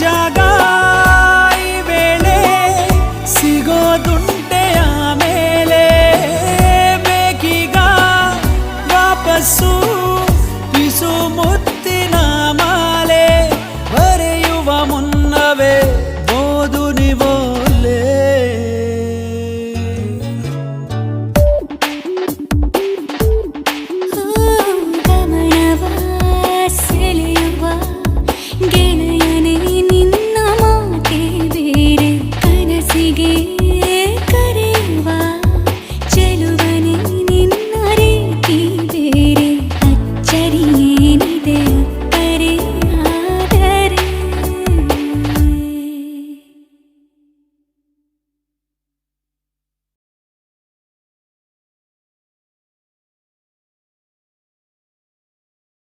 ಜಾಗ ಈ ವೇಳೆ ಸಿಗೋದುಂಟೆ ಆಮೇಲೆ ಬೇಕೀಗ ವಾಪಸ್ಸು ಪಿಸು ಮುತ್ತಿನ ಮಾಲೆ ಬರೆಯುವ ಮುನ್ನವೇ